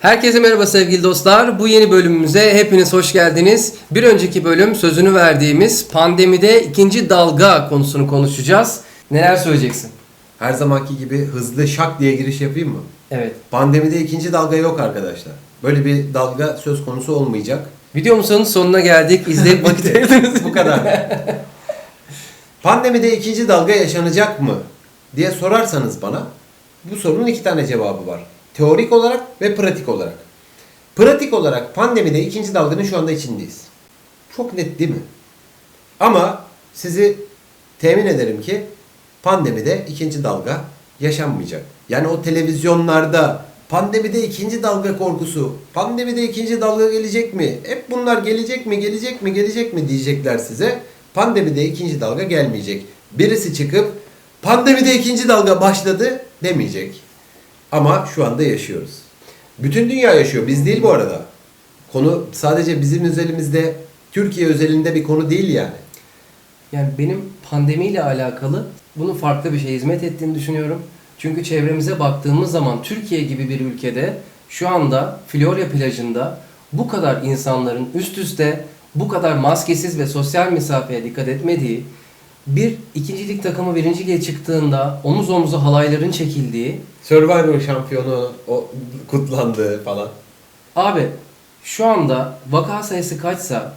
Herkese merhaba sevgili dostlar. Bu yeni bölümümüze hepiniz hoş geldiniz. Bir önceki bölüm sözünü verdiğimiz pandemide ikinci dalga konusunu konuşacağız. Neler söyleyeceksin? Her zamanki gibi hızlı şak diye giriş yapayım mı? Evet. Pandemide ikinci dalga yok arkadaşlar. Böyle bir dalga söz konusu olmayacak. Videomuzun sonuna geldik. İzleyip vakit ayırdınız. Bu kadar. Pandemide ikinci dalga yaşanacak mı diye sorarsanız bana bu sorunun iki tane cevabı var. Teorik olarak ve pratik olarak. Pratik olarak pandemide ikinci dalganın şu anda içindeyiz. Çok net değil mi? Ama sizi temin ederim ki pandemide ikinci dalga yaşanmayacak. Yani o televizyonlarda pandemide ikinci dalga korkusu, pandemide ikinci dalga gelecek mi? Hep bunlar gelecek mi, gelecek mi, gelecek mi diyecekler size. Pandemide ikinci dalga gelmeyecek. Birisi çıkıp pandemide ikinci dalga başladı demeyecek. Ama şu anda yaşıyoruz. Bütün dünya yaşıyor. Biz değil bu arada. Konu sadece bizim özelimizde, Türkiye özelinde bir konu değil yani. Yani benim pandemiyle alakalı bunun farklı bir şey hizmet ettiğini düşünüyorum. Çünkü çevremize baktığımız zaman Türkiye gibi bir ülkede şu anda Florya plajında bu kadar insanların üst üste bu kadar maskesiz ve sosyal mesafeye dikkat etmediği, bir ikincilik takımı birinci lige çıktığında omuz omuza halayların çekildiği, Survivor şampiyonu o kutlandı falan. Abi şu anda vaka sayısı kaçsa,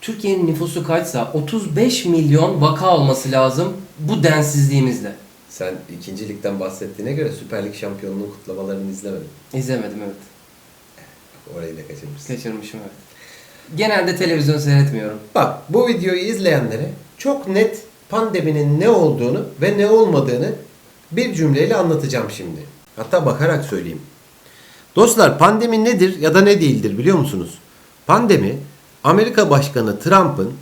Türkiye'nin nüfusu kaçsa 35 milyon vaka olması lazım bu densizliğimizde. Sen ikinci ligden bahsettiğine göre Süper Lig şampiyonluğu kutlamalarını izlemedin. İzlemedim evet. Orayı da kaçırmışsın. Kaçırmışım evet. Genelde televizyon seyretmiyorum. Bak bu videoyu izleyenlere çok net pandeminin ne olduğunu ve ne olmadığını bir cümleyle anlatacağım şimdi. Hatta bakarak söyleyeyim. Dostlar pandemi nedir ya da ne değildir biliyor musunuz? Pandemi Amerika Başkanı Trump'ın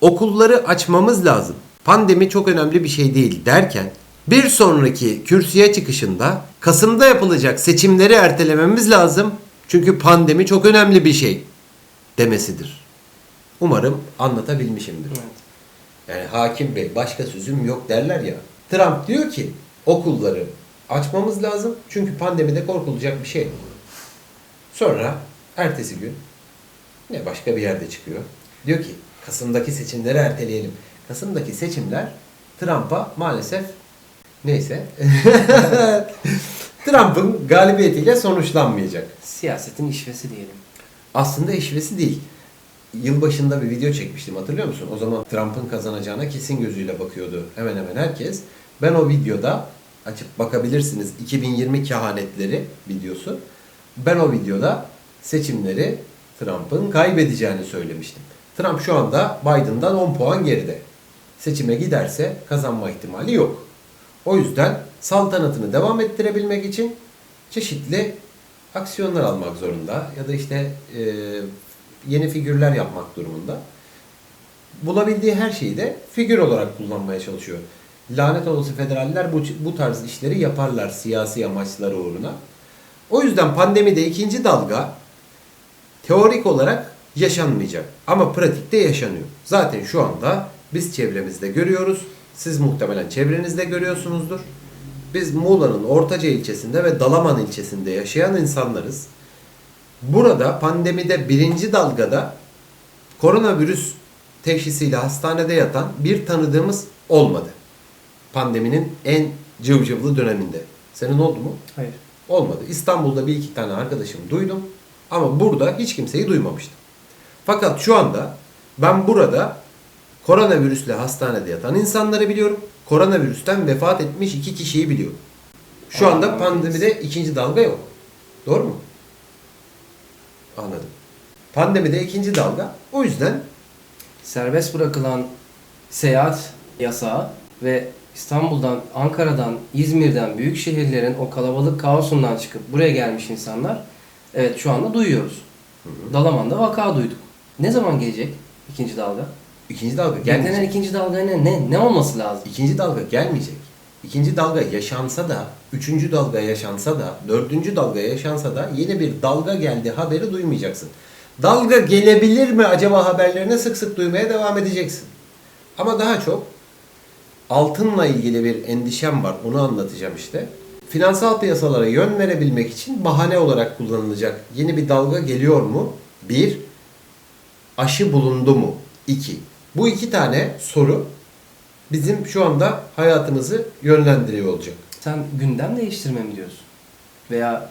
okulları açmamız lazım. Pandemi çok önemli bir şey değil derken bir sonraki kürsüye çıkışında Kasım'da yapılacak seçimleri ertelememiz lazım. Çünkü pandemi çok önemli bir şey demesidir. Umarım anlatabilmişimdir. Evet. Yani hakim bey başka sözüm yok derler ya. Trump diyor ki okulları açmamız lazım çünkü pandemide korkulacak bir şey. yok. Sonra ertesi gün ne başka bir yerde çıkıyor. Diyor ki Kasım'daki seçimleri erteleyelim. Kasım'daki seçimler Trump'a maalesef neyse Trump'ın galibiyetiyle sonuçlanmayacak. Siyasetin işvesi diyelim. Aslında işvesi değil. Yılbaşında bir video çekmiştim hatırlıyor musun? O zaman Trump'ın kazanacağına kesin gözüyle bakıyordu hemen hemen herkes. Ben o videoda açıp bakabilirsiniz 2020 kehanetleri videosu. Ben o videoda seçimleri Trump'ın kaybedeceğini söylemiştim. Trump şu anda Biden'dan 10 puan geride. Seçime giderse kazanma ihtimali yok. O yüzden saltanatını devam ettirebilmek için çeşitli aksiyonlar almak zorunda ya da işte e, yeni figürler yapmak durumunda. Bulabildiği her şeyi de figür olarak kullanmaya çalışıyor. Lanet olası federaller bu, bu tarz işleri yaparlar siyasi amaçları uğruna. O yüzden pandemide ikinci dalga teorik olarak yaşanmayacak ama pratikte yaşanıyor. Zaten şu anda biz çevremizde görüyoruz. Siz muhtemelen çevrenizde görüyorsunuzdur. Biz Muğla'nın Ortaca ilçesinde ve Dalaman ilçesinde yaşayan insanlarız. Burada pandemide birinci dalgada koronavirüs teşhisiyle hastanede yatan bir tanıdığımız olmadı. Pandeminin en cıvcıvlı döneminde. Senin oldu mu? Hayır. Olmadı. İstanbul'da bir iki tane arkadaşım duydum ama burada hiç kimseyi duymamıştım. Fakat şu anda ben burada koronavirüsle hastanede yatan insanları biliyorum. Koronavirüsten vefat etmiş iki kişiyi biliyorum. Şu anda pandemide ikinci dalga yok. Doğru mu? Anladım. Pandemide ikinci dalga. O yüzden Serbest bırakılan seyahat yasağı ve İstanbul'dan, Ankara'dan, İzmir'den, büyük şehirlerin o kalabalık kaosundan çıkıp buraya gelmiş insanlar evet şu anda duyuyoruz. Dalaman'da vaka duyduk. Ne zaman gelecek ikinci dalga? ikinci dalga Beklenen gelmeyecek. ikinci dalga ne? Ne, ne olması lazım? İkinci dalga gelmeyecek. İkinci dalga yaşansa da, üçüncü dalga yaşansa da, dördüncü dalga yaşansa da yeni bir dalga geldi haberi duymayacaksın. Dalga gelebilir mi acaba haberlerini sık sık duymaya devam edeceksin. Ama daha çok altınla ilgili bir endişem var. Onu anlatacağım işte. finansal piyasalara yön verebilmek için bahane olarak kullanılacak yeni bir dalga geliyor mu? Bir, aşı bulundu mu? İki. Bu iki tane soru bizim şu anda hayatımızı yönlendiriyor olacak. Sen gündem değiştirme mi diyorsun? Veya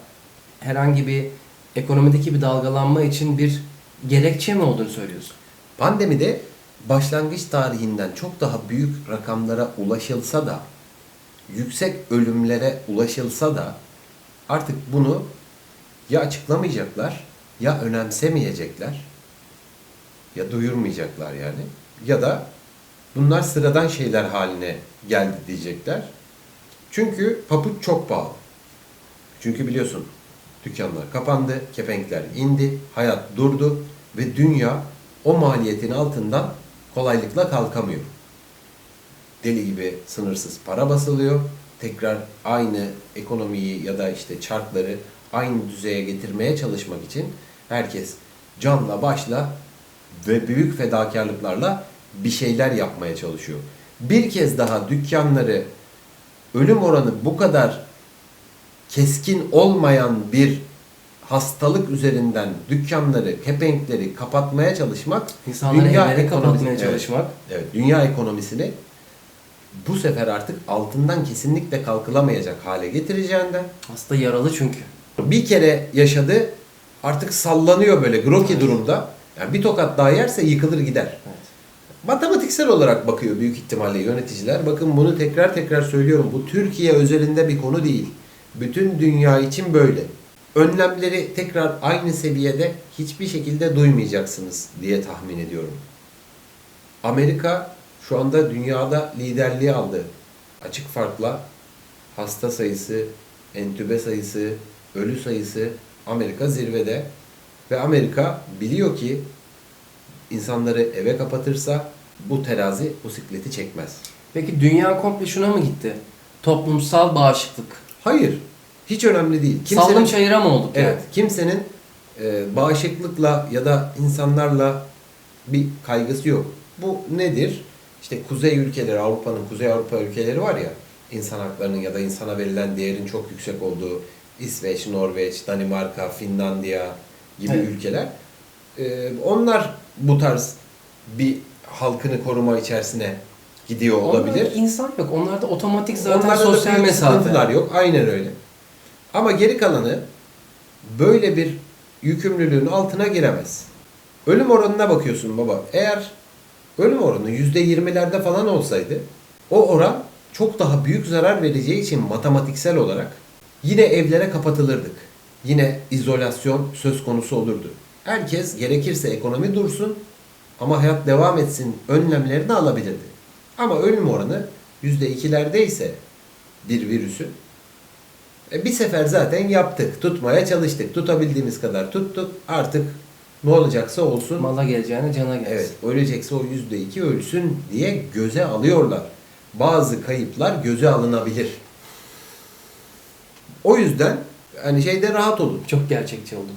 herhangi bir ekonomideki bir dalgalanma için bir gerekçe mi olduğunu söylüyorsun? Pandemide başlangıç tarihinden çok daha büyük rakamlara ulaşılsa da, yüksek ölümlere ulaşılsa da artık bunu ya açıklamayacaklar, ya önemsemeyecekler, ya duyurmayacaklar yani. Ya da bunlar sıradan şeyler haline geldi diyecekler. Çünkü papuç çok pahalı. Çünkü biliyorsun dükkanlar kapandı, kepenkler indi, hayat durdu ve dünya o maliyetin altından kolaylıkla kalkamıyor. Deli gibi sınırsız para basılıyor. Tekrar aynı ekonomiyi ya da işte çarkları aynı düzeye getirmeye çalışmak için herkes canla başla ve büyük fedakarlıklarla bir şeyler yapmaya çalışıyor. Bir kez daha dükkanları ölüm oranı bu kadar keskin olmayan bir hastalık üzerinden dükkanları, kepenkleri kapatmaya çalışmak İnsanları dünya kapatmaya Evet. çalışmak. Evet, dünya ekonomisini bu sefer artık altından kesinlikle kalkılamayacak hale getireceğinden Hasta yaralı çünkü. bir kere yaşadı artık sallanıyor böyle groki durumda. Yani bir tokat daha yerse yıkılır gider. Evet. Matematiksel olarak bakıyor büyük ihtimalle yöneticiler. Bakın bunu tekrar tekrar söylüyorum. Bu Türkiye özelinde bir konu değil. Bütün dünya için böyle. Önlemleri tekrar aynı seviyede hiçbir şekilde duymayacaksınız diye tahmin ediyorum. Amerika şu anda dünyada liderliği aldı. Açık farkla hasta sayısı, entübe sayısı, ölü sayısı Amerika zirvede. Ve Amerika biliyor ki insanları eve kapatırsa bu terazi bu sikleti çekmez. Peki dünya komple şuna mı gitti? Toplumsal bağışıklık. Hayır. Hiç önemli değil. Saldım çayıra mı olduk Evet. yani? Kimsenin e, bağışıklıkla ya da insanlarla bir kaygısı yok. Bu nedir? İşte kuzey ülkeleri, Avrupa'nın kuzey Avrupa ülkeleri var ya, insan haklarının ya da insana verilen değerin çok yüksek olduğu İsveç, Norveç, Danimarka, Finlandiya gibi Evet. ülkeler. E, onlar bu tarz bir halkını koruma içerisine gidiyor olabilir. Onlarda insan yok. Onlarda otomatik zaten Onlarda da sosyal mesafe. sıkıntılar yok. Aynen öyle. Ama geri kalanı böyle bir yükümlülüğün altına giremez. Ölüm oranına bakıyorsun baba. Eğer ölüm oranı %20'lerde falan olsaydı o oran çok daha büyük zarar vereceği için matematiksel olarak yine evlere kapatılırdık. Yine izolasyon söz konusu olurdu. Herkes gerekirse ekonomi dursun ama hayat devam etsin önlemlerini alabilirdi. Ama ölüm oranı %2'lerde ise bir virüsün e, bir sefer zaten yaptık. Tutmaya çalıştık. Tutabildiğimiz kadar tuttuk. Artık ne olacaksa olsun. Mala geleceğine cana gelsin. Evet, ölecekse o yüzde iki ölsün diye göze alıyorlar. Bazı kayıplar göze alınabilir. O yüzden hani şeyde rahat olun. Çok gerçekçi oldum.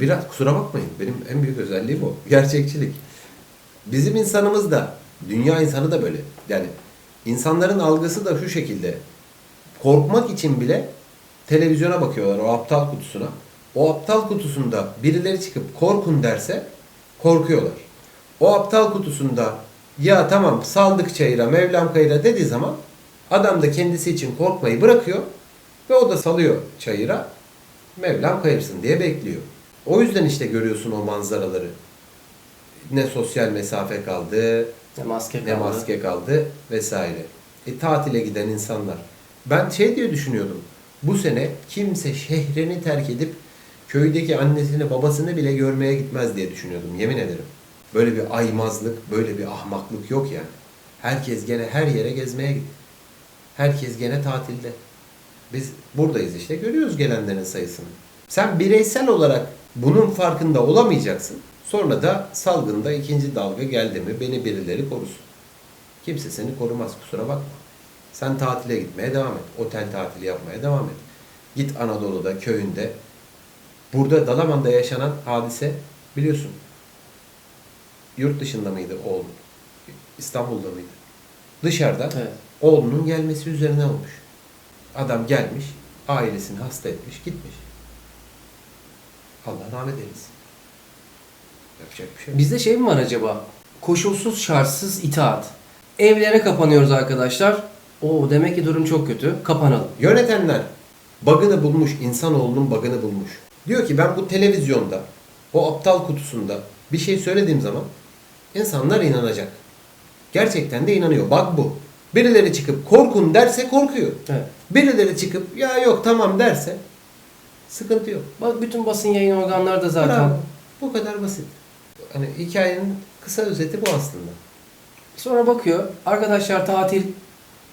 Biraz kusura bakmayın. Benim en büyük özelliğim o. Gerçekçilik. Bizim insanımız da, dünya insanı da böyle. Yani insanların algısı da şu şekilde. Korkmak için bile televizyona bakıyorlar o aptal kutusuna. O aptal kutusunda birileri çıkıp korkun derse korkuyorlar. O aptal kutusunda ya tamam saldık çayıra Mevlam kayıra dediği zaman adam da kendisi için korkmayı bırakıyor ve o da salıyor çayıra Mevlam kayırsın diye bekliyor. O yüzden işte görüyorsun o manzaraları. Ne sosyal mesafe kaldı, Ne maske kaldı. ne maske kaldı vesaire. E, tatile giden insanlar. Ben şey diye düşünüyordum. Bu sene kimse şehrini terk edip köydeki annesini babasını bile görmeye gitmez diye düşünüyordum. Yemin ederim. Böyle bir aymazlık, böyle bir ahmaklık yok yani. Herkes gene her yere gezmeye gitti. Herkes gene tatilde. Biz buradayız işte görüyoruz gelenlerin sayısını. Sen bireysel olarak bunun farkında olamayacaksın. Sonra da salgında ikinci dalga geldi mi beni birileri korusun. Kimse seni korumaz kusura bakma. Sen tatile gitmeye devam et. Otel tatili yapmaya devam et. Git Anadolu'da, köyünde. Burada Dalaman'da yaşanan hadise biliyorsun. Yurt dışında mıydı oğlun? İstanbul'da mıydı? Dışarıda Evet. oğlunun gelmesi üzerine olmuş. Adam gelmiş, Ailesini hasta etmiş, gitmiş. Allah rahmet eylesin. Yapacak bir şey yok. Bizde şey mi var acaba? Koşulsuz şartsız itaat. Evlere kapanıyoruz arkadaşlar. O demek ki durum çok kötü. Kapanalım. Yönetenler bug'ını bulmuş, insanoğlunun bug'ını bulmuş. Diyor ki ben bu televizyonda, o aptal kutusunda bir şey söylediğim zaman insanlar inanacak. Gerçekten de inanıyor. Bak bu. Birileri çıkıp korkun derse korkuyor. Evet. Birileri çıkıp ya yok tamam derse sıkıntı yok. Bak bütün basın yayın organları da zaten Bravo. Bu kadar basit. Hani hikayenin kısa özeti bu aslında. Sonra bakıyor arkadaşlar tatil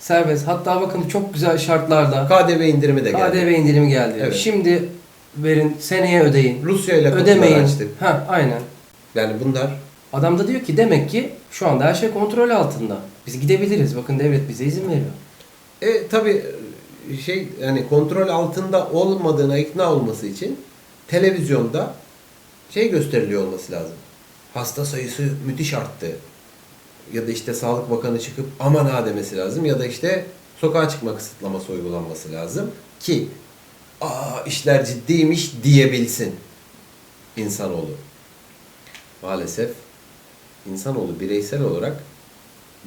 serbest. Hatta bakın çok güzel şartlarda KDV indirimi de geldi. KDV indirimi geldi. Evet. Şimdi verin seneye ödeyin. Rusya ile Ödemeyin. açtık. Ha aynen. Yani bunlar Adam da diyor ki demek ki şu anda her şey kontrol altında. Biz gidebiliriz. Bakın devlet bize izin veriyor. E tabi şey yani kontrol altında olmadığına ikna olması için televizyonda şey gösteriliyor olması lazım. Hasta sayısı müthiş arttı. Ya da işte Sağlık Bakanı çıkıp aman ha demesi lazım. Ya da işte sokağa çıkma kısıtlaması uygulanması lazım. Ki aa işler ciddiymiş diyebilsin insanoğlu. Maalesef insanoğlu bireysel olarak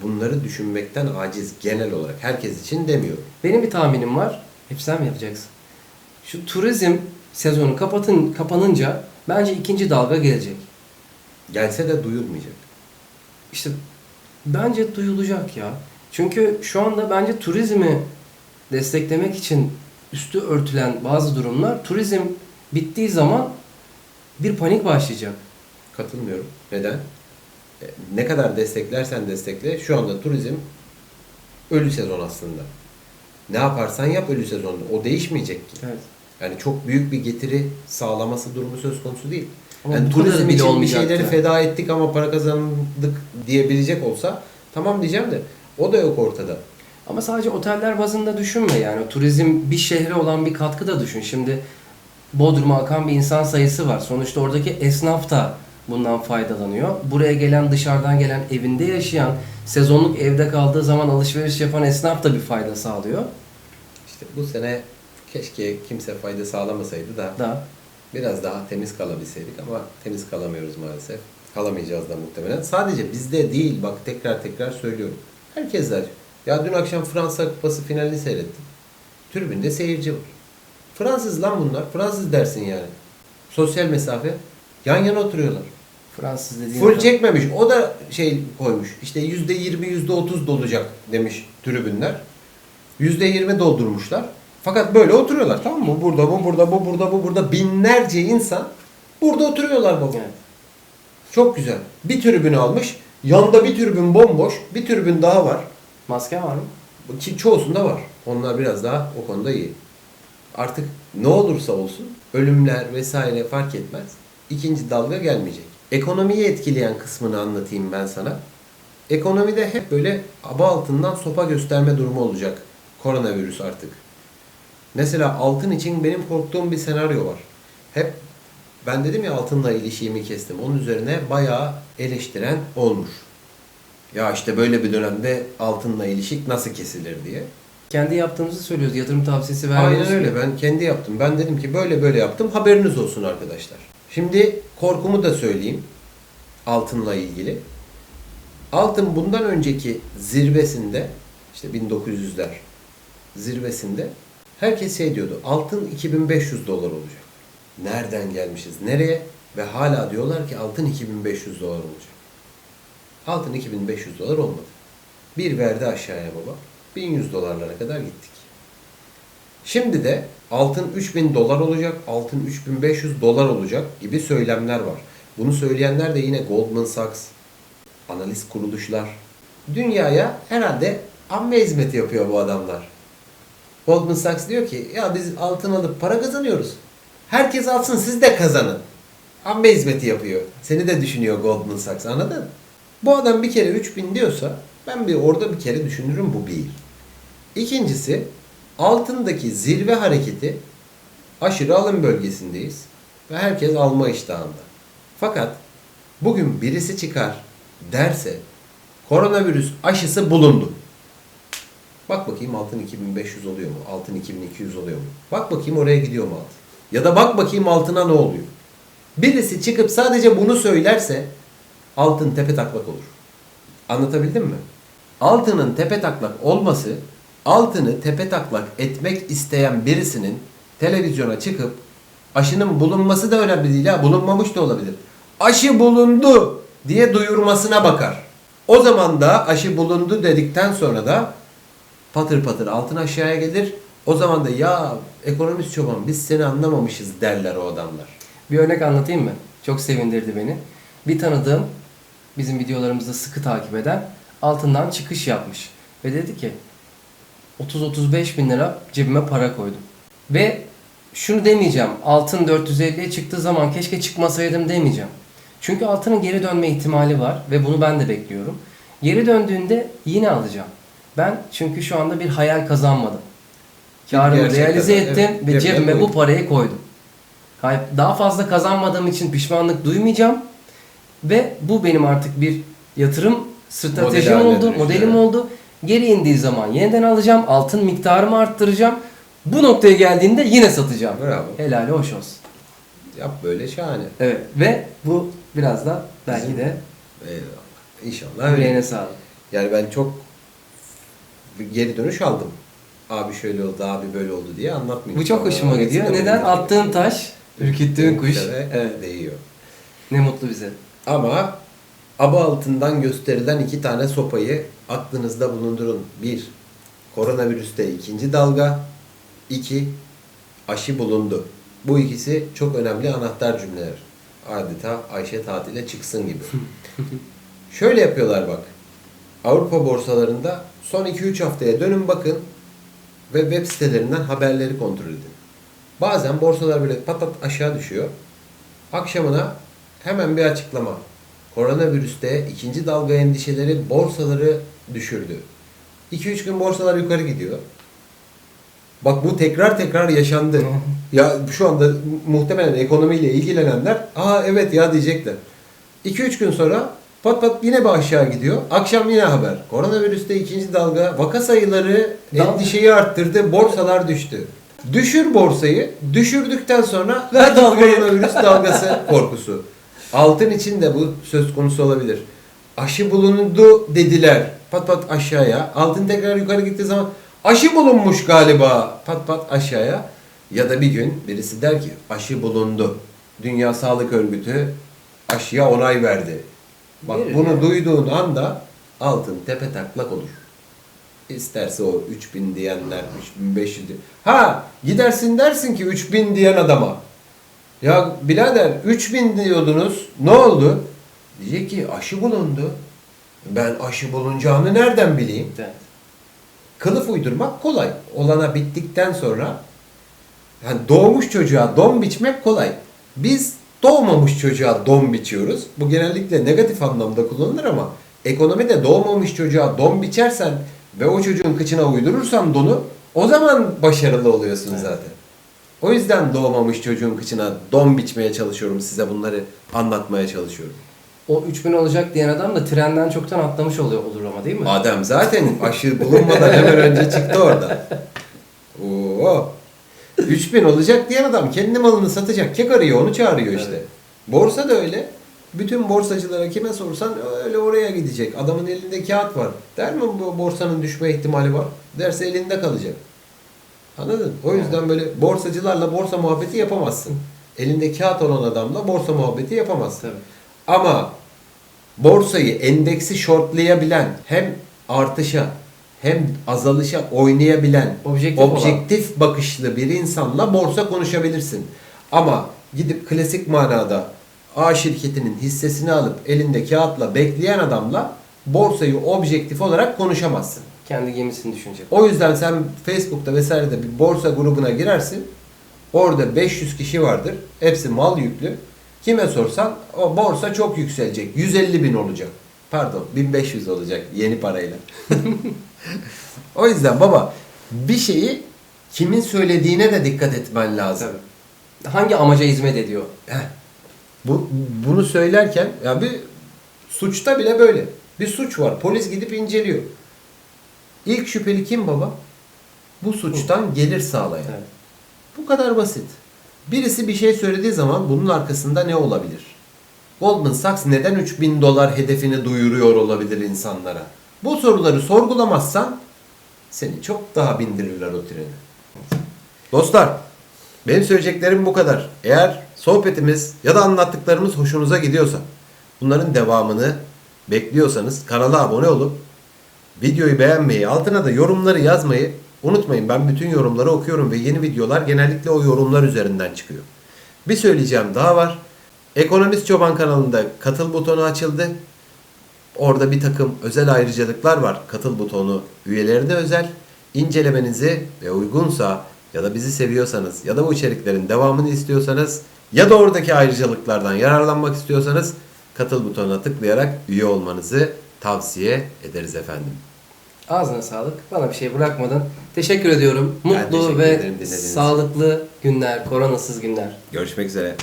bunları düşünmekten aciz genel olarak. Herkes için demiyorum. Benim bir tahminim var. Hep sen mi yapacaksın? Şu turizm sezonu kapatın kapanınca bence ikinci dalga gelecek. Gelse de duyulmayacak. İşte bence duyulacak ya. Çünkü şu anda bence turizmi desteklemek için üstü örtülen bazı durumlar turizm bittiği zaman bir panik başlayacak. Katılmıyorum. Neden? E, Ne kadar desteklersen destekle şu anda turizm ölü sezon aslında. Ne yaparsan yap ölü sezonda. O değişmeyecek ki. Evet. Yani çok büyük bir getiri sağlaması durumu söz konusu değil. Ama yani turizm için bir şeyleri feda ettik ama para kazandık diyebilecek olsa tamam diyeceğim de o da yok ortada. Ama sadece oteller bazında düşünme yani. Turizm bir şehre olan bir katkı da düşün. Şimdi Bodrum'a akan bir insan sayısı var. Sonuçta oradaki esnaf da bundan faydalanıyor. Buraya gelen dışarıdan gelen evinde yaşayan sezonluk evde kaldığı zaman alışveriş yapan esnaf da bir fayda sağlıyor. İşte bu sene keşke kimse fayda sağlamasaydı da Da biraz daha temiz kalabilseydik ama temiz kalamıyoruz maalesef. Kalamayacağız da muhtemelen. Sadece bizde değil bak tekrar tekrar söylüyorum. Herkesler. Ya dün akşam Fransa Kupası finalini seyrettim. Tribünde seyirci var. Fransız lan bunlar. Fransız dersin yani. Sosyal mesafe. Yan yana oturuyorlar. Fransız dediğin Full adam- çekmemiş. O da şey koymuş. İşte yüzde yirmi, yüzde otuz dolacak demiş tribünler. Yüzde yirmi doldurmuşlar. Fakat böyle oturuyorlar tamam mı? Burada, bu burada, bu burada, bu burada. Binlerce insan burada oturuyorlar baba. Evet. Çok güzel. Bir tribünü almış. Yanda bir tribün bomboş. Bir tribün daha var. Maske var mı? Ki çoğusunda var. Onlar biraz daha o konuda iyi. Artık ne olursa olsun ölümler vesaire fark etmez. İkinci dalga gelmeyecek. Ekonomiyi etkileyen kısmını anlatayım ben sana. Ekonomide hep böyle aba altından sopa gösterme durumu olacak. Koronavirüs artık. Mesela altın için benim korktuğum bir senaryo var. Hep ben dedim ya altınla ilişiğimi kestim. Onun üzerine bayağı eleştiren olmuş. Ya işte böyle bir dönemde altınla ilişik nasıl kesilir diye. Kendi yaptığımızı söylüyoruz. Yatırım tavsiyesi vermiyoruz. Aynen öyle. Ben kendi yaptım. Ben dedim ki böyle böyle yaptım. Haberiniz olsun arkadaşlar. Şimdi korkumu da söyleyeyim. Altınla ilgili. Altın bundan önceki zirvesinde işte 1900'ler zirvesinde herkes şey diyordu. Altın 2500 dolar olacak. Nereden gelmişiz? Nereye? Ve hala diyorlar ki altın 2500 dolar olacak. Altın 2500 dolar olmadı. Bir verdi aşağıya baba. 1100 dolarlara kadar gittik. Şimdi de altın 3000 dolar olacak, altın 3500 dolar olacak gibi söylemler var. Bunu söyleyenler de yine Goldman Sachs, analiz kuruluşlar. Dünyaya herhalde amme hizmeti yapıyor bu adamlar. Goldman Sachs diyor ki ya biz altın alıp para kazanıyoruz. Herkes alsın siz de kazanın. Amme hizmeti yapıyor. Seni de düşünüyor Goldman Sachs anladın? Bu adam bir kere 3000 diyorsa ben bir orada bir kere düşünürüm bu bir. İkincisi altındaki zirve hareketi aşırı alım bölgesindeyiz ve herkes alma iştahında. Fakat bugün birisi çıkar derse koronavirüs aşısı bulundu. Bak bakayım altın 2500 oluyor mu? Altın 2200 oluyor mu? Bak bakayım oraya gidiyor mu altın? Ya da bak bakayım altına ne oluyor? Birisi çıkıp sadece bunu söylerse altın tepe taklak olur. Anlatabildim mi? Altının tepe taklak olması altını tepe taklak etmek isteyen birisinin televizyona çıkıp aşının bulunması da önemli değil ha bulunmamış da olabilir. Aşı bulundu diye duyurmasına bakar. O zaman da aşı bulundu dedikten sonra da patır patır altın aşağıya gelir. O zaman da ya ekonomist çoban biz seni anlamamışız derler o adamlar. Bir örnek anlatayım mı? Çok sevindirdi beni. Bir tanıdığım bizim videolarımızı sıkı takip eden altından çıkış yapmış. Ve dedi ki 30-35 bin lira cebime para koydum. Ve şunu demeyeceğim. Altın 450'ye çıktığı zaman keşke çıkmasaydım demeyeceğim. Çünkü altının geri dönme ihtimali var ve bunu ben de bekliyorum. Geri döndüğünde yine alacağım. Ben çünkü şu anda bir hayal kazanmadım. Karımı realize evet. ettim ve Cebine cebime bu parayı koydum. Daha fazla kazanmadığım için pişmanlık duymayacağım. Ve bu benim artık bir yatırım stratejim haline oldu, modelim evet. oldu. Geri indiği zaman yeniden alacağım, altın miktarımı arttıracağım. Bu noktaya geldiğinde yine satacağım. Bravo. Helali hoş olsun. Yap böyle şahane. Evet ve bu biraz da belki de Eyvallah. İnşallah yüreğine sağlık. Yani ben çok geri dönüş aldım. Abi şöyle oldu, abi böyle oldu diye anlatmayayım. Bu çok hoşuma gidiyor. Neden? Attığın taş, ürküttüğün kuş. Evet. Değiyor. Ne mutlu bize. Ama aba altından gösterilen iki tane sopayı aklınızda bulundurun. Bir, koronavirüste ikinci dalga. İki, aşı bulundu. Bu ikisi çok önemli anahtar cümleler. Adeta Ayşe tatile çıksın gibi. Şöyle yapıyorlar bak. Avrupa borsalarında son 2-3 haftaya dönün bakın ve web sitelerinden haberleri kontrol edin. Bazen borsalar böyle pat pat aşağı düşüyor. Akşamına hemen bir açıklama. Koronavirüste ikinci dalga endişeleri borsaları düşürdü. 2-3 gün borsalar yukarı gidiyor. Bak bu tekrar tekrar yaşandı. ya şu anda muhtemelen ekonomiyle ilgilenenler aa evet ya diyecekler. 2-3 gün sonra pat pat yine bir aşağı gidiyor. Akşam yine haber. Koronavirüste ikinci dalga vaka sayıları Dal- endişeyi arttırdı. Borsalar düştü. Düşür borsayı. Düşürdükten sonra dalgayı. koronavirüs dalgası korkusu. Altın için de bu söz konusu olabilir. Aşı bulundu dediler. Pat pat aşağıya. Altın tekrar yukarı gittiği zaman aşı bulunmuş galiba. Pat pat aşağıya. Ya da bir gün birisi der ki aşı bulundu. Dünya Sağlık Örgütü aşıya onay verdi. Bak Verir bunu ya. duyduğun anda altın tepe taklak olur. İsterse o 3000 diyenler, 3500 diye. Ha gidersin dersin ki 3000 diyen adama. Ya birader 3000 diyordunuz ne oldu? Diyecek ki aşı bulundu. Ben aşı bulunacağını nereden bileyim? Evet. Kılıf uydurmak kolay. Olana bittikten sonra yani doğmuş çocuğa don biçmek kolay. Biz doğmamış çocuğa don biçiyoruz. Bu genellikle negatif anlamda kullanılır ama ekonomide doğmamış çocuğa don biçersen ve o çocuğun kıçına uydurursan donu o zaman başarılı oluyorsun Evet. zaten. O yüzden doğmamış çocuğun kıçına don biçmeye çalışıyorum. Size bunları anlatmaya çalışıyorum. O 3000 olacak diyen adam da trenden çoktan atlamış oluyor olur ama değil mi? Adem zaten aşı bulunmadan hemen önce çıktı orada. Oo. 3000 olacak diyen adam kendi malını satacak. Kek arıyor onu çağırıyor işte. Evet. Borsa da öyle. Bütün borsacılara kime sorsan öyle oraya gidecek. Adamın elinde kağıt var. Der mi bu borsanın düşme ihtimali var? Derse elinde kalacak. Anladın? O yüzden böyle borsacılarla borsa muhabbeti yapamazsın. Elinde kağıt olan adamla borsa muhabbeti yapamazsın. Tabii. Ama borsayı endeksi shortlayabilen hem artışa hem azalışa oynayabilen Objektif olan. objektif bakışlı bir insanla borsa konuşabilirsin. Ama gidip klasik manada A şirketinin hissesini alıp elinde kağıtla bekleyen adamla borsayı objektif olarak konuşamazsın. Kendi gemisini düşünecek. O yüzden sen Facebook'ta vesairede bir borsa grubuna girersin. Orada 500 kişi vardır. Hepsi mal yüklü. Kime sorsan o borsa çok yükselecek. 150 bin olacak. Pardon 1500 olacak yeni parayla. o yüzden baba bir şeyi kimin söylediğine de dikkat etmen lazım. Tabii. Hangi amaca hizmet ediyor? Heh. Bu, bunu söylerken ya bir suçta bile böyle. Bir suç var. Polis gidip inceliyor. İlk şüpheli kim baba? Bu suçtan gelir sağlayan. Evet. Bu kadar basit. Birisi bir şey söylediği zaman bunun arkasında ne olabilir? Goldman Sachs neden 3000 dolar hedefini duyuruyor olabilir insanlara? Bu soruları sorgulamazsan seni çok daha bindirirler o trene. Dostlar, benim söyleyeceklerim bu kadar. Eğer sohbetimiz ya da anlattıklarımız hoşunuza gidiyorsa, bunların devamını bekliyorsanız kanala abone olup videoyu beğenmeyi, altına da yorumları yazmayı unutmayın. Ben bütün yorumları okuyorum ve yeni videolar genellikle o yorumlar üzerinden çıkıyor. Bir söyleyeceğim daha var. Ekonomist Çoban kanalında katıl butonu açıldı. Orada bir takım özel ayrıcalıklar var. Katıl butonu üyelerine özel. İncelemenizi ve uygunsa ya da bizi seviyorsanız ya da bu içeriklerin devamını istiyorsanız ya da oradaki ayrıcalıklardan yararlanmak istiyorsanız katıl butonuna tıklayarak üye olmanızı tavsiye ederiz efendim. Ağzına sağlık. Bana bir şey bırakmadın. Teşekkür ediyorum. Mutlu teşekkür ve ederim sağlıklı günler, koronasız günler. Görüşmek üzere.